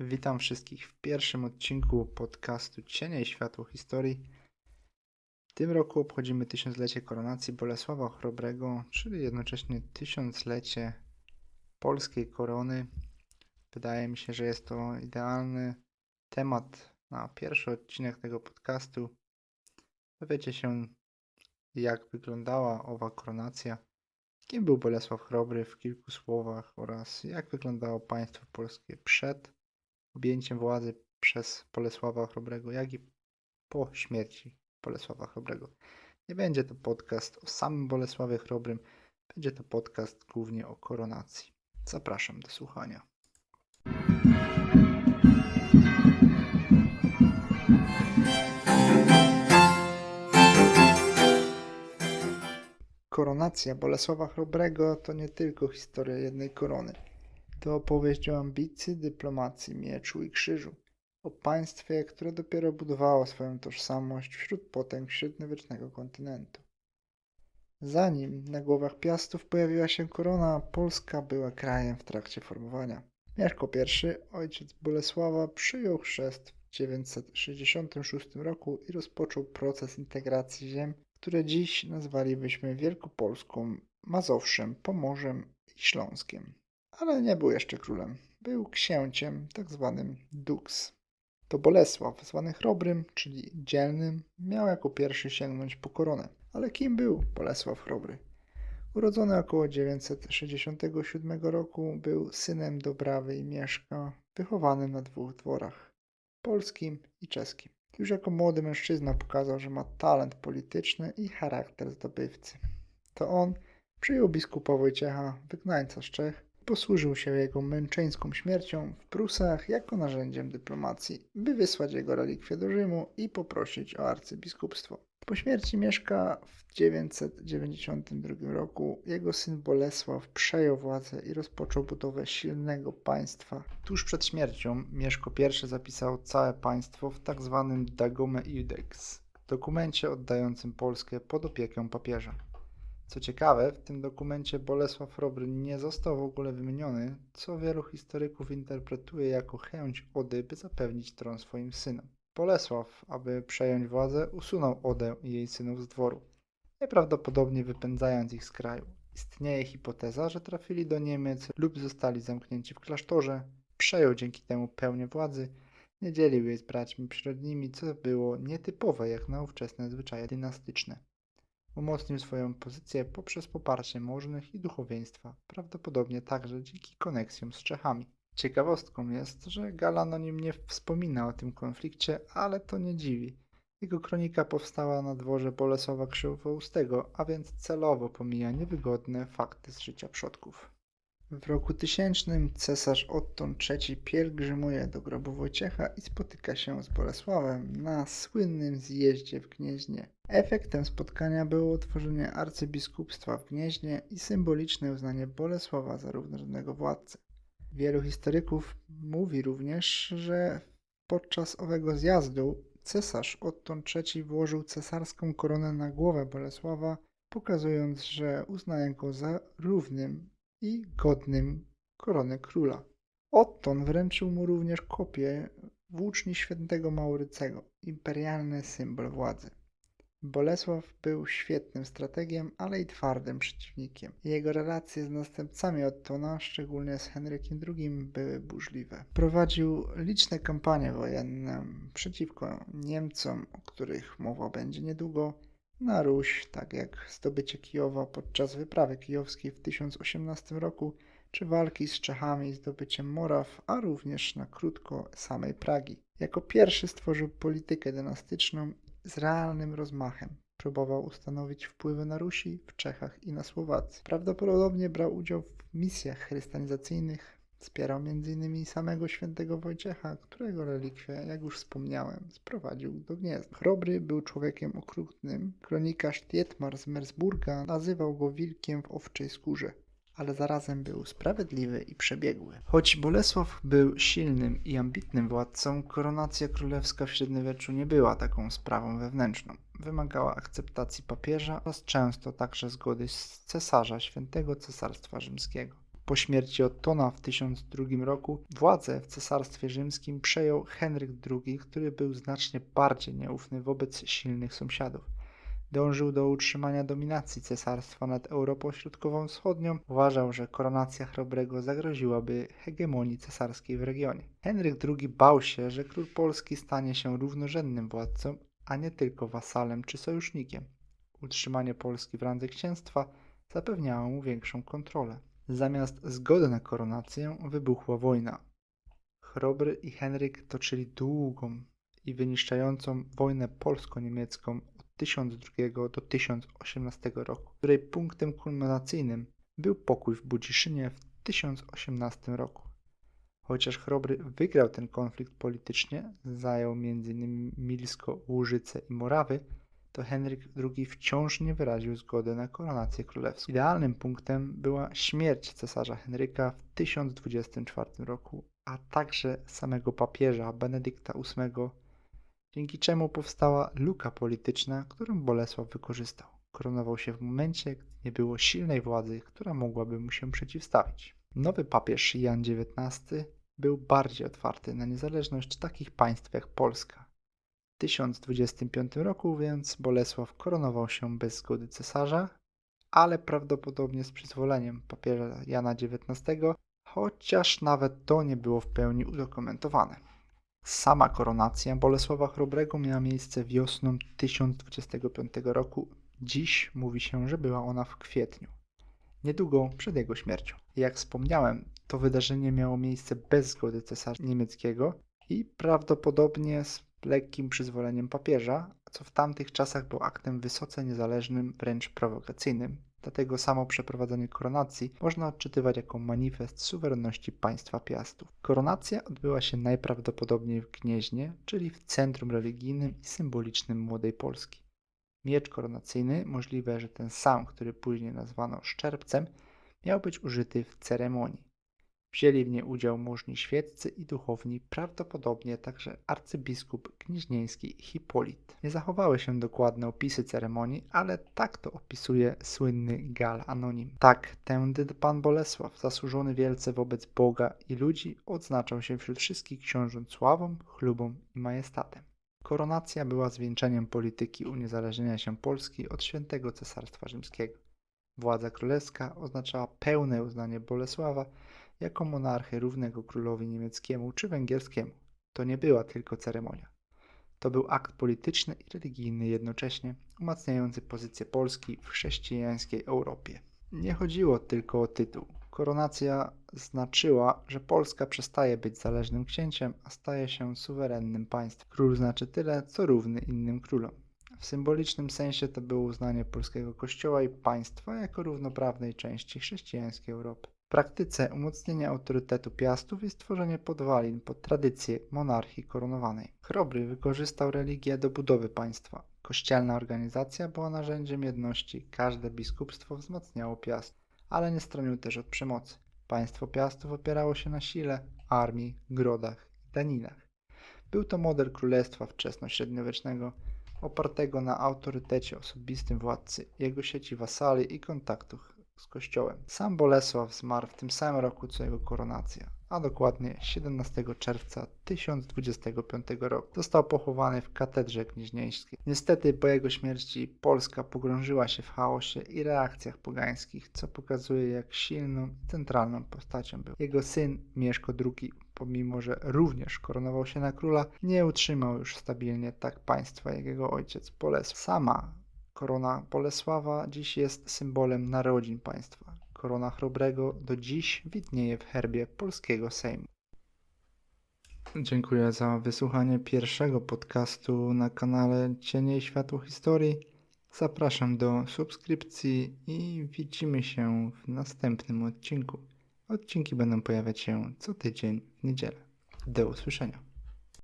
Witam wszystkich w pierwszym odcinku podcastu Cienie i Światło Historii. W tym roku obchodzimy tysiąclecie koronacji Bolesława Chrobrego, czyli jednocześnie tysiąclecie polskiej korony. Wydaje mi się, że jest to idealny temat na pierwszy odcinek tego podcastu. Dowiecie się, jak wyglądała owa koronacja, kim był Bolesław Chrobry w kilku słowach oraz jak wyglądało państwo polskie przed objęciem władzy przez Bolesława Chrobrego, jak i po śmierci Bolesława Chrobrego. Nie będzie to podcast o samym Bolesławie Chrobrym, będzie to podcast głównie o koronacji. Zapraszam do słuchania. Koronacja Bolesława Chrobrego to nie tylko historia jednej korony. To opowieść o ambicji, dyplomacji, mieczu i krzyżu. O państwie, które dopiero budowało swoją tożsamość wśród potęg średniowiecznego kontynentu. Zanim na głowach piastów pojawiła się korona, Polska była krajem w trakcie formowania. Mieszko I, ojciec Bolesława, przyjął chrzest w 966 roku i rozpoczął proces integracji ziem, które dziś nazwalibyśmy Wielkopolską, Mazowszem, Pomorzem i Śląskiem ale nie był jeszcze królem. Był księciem, tak zwanym dux. To Bolesław, zwany Chrobrym, czyli dzielnym, miał jako pierwszy sięgnąć po koronę. Ale kim był Bolesław Chrobry? Urodzony około 967 roku, był synem Dobrawy i Mieszka, wychowanym na dwóch dworach polskim i czeskim. Już jako młody mężczyzna pokazał, że ma talent polityczny i charakter zdobywcy. To on przyjął biskupa Wojciecha, wygnańca z Czech, posłużył się jego męczeńską śmiercią w Prusach jako narzędziem dyplomacji, by wysłać jego relikwie do Rzymu i poprosić o arcybiskupstwo. Po śmierci Mieszka w 992 roku jego syn Bolesław przejął władzę i rozpoczął budowę silnego państwa. Tuż przed śmiercią Mieszko I zapisał całe państwo w tzw. Tak Dagome Iudex, dokumencie oddającym Polskę pod opiekę papieża. Co ciekawe, w tym dokumencie Bolesław Chrobry nie został w ogóle wymieniony, co wielu historyków interpretuje jako chęć Ody, by zapewnić tron swoim synom. Bolesław, aby przejąć władzę, usunął Odę i jej synów z dworu, najprawdopodobniej wypędzając ich z kraju. Istnieje hipoteza, że trafili do Niemiec lub zostali zamknięci w klasztorze, przejął dzięki temu pełnię władzy, nie dzielił jej z braćmi przyrodnimi, co było nietypowe jak na ówczesne zwyczaje dynastyczne. Umocnił swoją pozycję poprzez poparcie możnych i duchowieństwa, prawdopodobnie także dzięki koneksjom z Czechami. Ciekawostką jest, że Galan o nim nie wspomina o tym konflikcie, ale to nie dziwi. Jego kronika powstała na dworze Bolesława Krzywoustego, a więc celowo pomija niewygodne fakty z życia przodków. W roku tysięcznym cesarz Otton III pielgrzymuje do grobu Wojciecha i spotyka się z Bolesławem na słynnym zjeździe w Gnieźnie. Efektem spotkania było utworzenie arcybiskupstwa w Gnieźnie i symboliczne uznanie Bolesława za równorzędnego władcę. Wielu historyków mówi również, że podczas owego zjazdu cesarz Otton III włożył cesarską koronę na głowę Bolesława, pokazując, że uznaje go za równym i godnym korony króla. Otton wręczył mu również kopię włóczni świętego Maurycego, imperialny symbol władzy. Bolesław był świetnym strategiem, ale i twardym przeciwnikiem. Jego relacje z następcami Ottona, szczególnie z Henrykiem II, były burzliwe. Prowadził liczne kampanie wojenne przeciwko Niemcom, o których mowa będzie niedługo, na Ruś, tak jak zdobycie Kijowa podczas wyprawy kijowskiej w 1018 roku, czy walki z Czechami zdobyciem Moraw, a również na krótko samej Pragi. Jako pierwszy stworzył politykę dynastyczną z realnym rozmachem. Próbował ustanowić wpływy na Rusi, w Czechach i na Słowacji. Prawdopodobnie brał udział w misjach chrystianizacyjnych, Wspierał m.in. samego świętego Wojciecha, którego relikwie, jak już wspomniałem, sprowadził do Gniezna. Chrobry był człowiekiem okrutnym. Kronikarz Dietmar z Mersburga nazywał go wilkiem w owczej skórze ale zarazem był sprawiedliwy i przebiegły. Choć Bolesław był silnym i ambitnym władcą, koronacja królewska w średniowieczu nie była taką sprawą wewnętrzną. Wymagała akceptacji papieża oraz często także zgody z cesarza świętego Cesarstwa Rzymskiego. Po śmierci Ottona w 1002 roku władzę w cesarstwie rzymskim przejął Henryk II, który był znacznie bardziej nieufny wobec silnych sąsiadów. Dążył do utrzymania dominacji cesarstwa nad Europą Środkową-Wschodnią. Uważał, że koronacja Chrobrego zagroziłaby hegemonii cesarskiej w regionie. Henryk II bał się, że król Polski stanie się równorzędnym władcą, a nie tylko wasalem czy sojusznikiem. Utrzymanie Polski w randze księstwa zapewniało mu większą kontrolę. Zamiast zgody na koronację wybuchła wojna. Chrobry i Henryk toczyli długą i wyniszczającą wojnę polsko-niemiecką 1002 do 1018 roku, której punktem kulminacyjnym był pokój w Budziszynie w 1018 roku. Chociaż Chrobry wygrał ten konflikt politycznie, zajął m.in. Milsko, Łużyce i Morawy, to Henryk II wciąż nie wyraził zgody na koronację królewską. Idealnym punktem była śmierć cesarza Henryka w 1024 roku, a także samego papieża Benedykta VIII, dzięki czemu powstała luka polityczna, którą Bolesław wykorzystał. Koronował się w momencie, gdy nie było silnej władzy, która mogłaby mu się przeciwstawić. Nowy papież Jan XIX był bardziej otwarty na niezależność takich państw jak Polska. W 1025 roku więc Bolesław koronował się bez zgody cesarza, ale prawdopodobnie z przyzwoleniem papieża Jana XIX, chociaż nawet to nie było w pełni udokumentowane. Sama koronacja Bolesława Chrobrego miała miejsce wiosną 1025 roku. Dziś mówi się, że była ona w kwietniu, niedługo przed jego śmiercią. Jak wspomniałem, to wydarzenie miało miejsce bez zgody cesarza niemieckiego i prawdopodobnie z lekkim przyzwoleniem papieża, co w tamtych czasach było aktem wysoce niezależnym, wręcz prowokacyjnym. Dlatego samo przeprowadzenie koronacji można odczytywać jako manifest suwerenności państwa Piastów. Koronacja odbyła się najprawdopodobniej w Gnieźnie, czyli w centrum religijnym i symbolicznym Młodej Polski. Miecz koronacyjny, możliwe, że ten sam, który później nazwano szczerbcem, miał być użyty w ceremonii. Wzięli w niej udział możni świeccy i duchowni, prawdopodobnie także arcybiskup gnieźnieński Hipolit. Nie zachowały się dokładne opisy ceremonii, ale tak to opisuje słynny Gal Anonim. Tak, tędy pan Bolesław, zasłużony wielce wobec Boga i ludzi, odznaczał się wśród wszystkich książąt sławą, chlubą i majestatem. Koronacja była zwieńczeniem polityki uniezależnienia się Polski od świętego Cesarstwa Rzymskiego. Władza królewska oznaczała pełne uznanie Bolesława jako monarchy równego królowi niemieckiemu czy węgierskiemu. To nie była tylko ceremonia. To był akt polityczny i religijny jednocześnie, umacniający pozycję Polski w chrześcijańskiej Europie. Nie chodziło tylko o tytuł. Koronacja znaczyła, że Polska przestaje być zależnym księciem, a staje się suwerennym państwem. Król znaczy tyle, co równy innym królom. W symbolicznym sensie to było uznanie polskiego kościoła i państwa jako równoprawnej części chrześcijańskiej Europy. Praktyce umocnienie autorytetu Piastów i stworzenie podwalin pod tradycję monarchii koronowanej. Chrobry wykorzystał religię do budowy państwa. Kościelna organizacja była narzędziem jedności, każde biskupstwo wzmacniało Piast, ale nie stronił też od przemocy. Państwo Piastów opierało się na sile, armii, grodach i daninach. Był to model królestwa wczesnośredniowiecznego, opartego na autorytecie osobistym władcy, jego sieci wasali i kontaktów z kościołem. Sam Bolesław zmarł w tym samym roku co jego koronacja, a dokładnie 17 czerwca 1025 roku. Został pochowany w katedrze gnieźnieńskiej. Niestety po jego śmierci Polska pogrążyła się w chaosie i reakcjach pogańskich, co pokazuje jak silną i centralną postacią był. Jego syn Mieszko II pomimo że również koronował się na króla, nie utrzymał już stabilnie tak państwa jak jego ojciec Bolesław. Sama Korona Bolesława dziś jest symbolem narodzin państwa. Korona Chrobrego do dziś widnieje w herbie polskiego Sejmu. Dziękuję za wysłuchanie pierwszego podcastu na kanale Cienie i Światło Historii. Zapraszam do subskrypcji i widzimy się w następnym odcinku. Odcinki będą pojawiać się co tydzień w niedzielę. Do usłyszenia.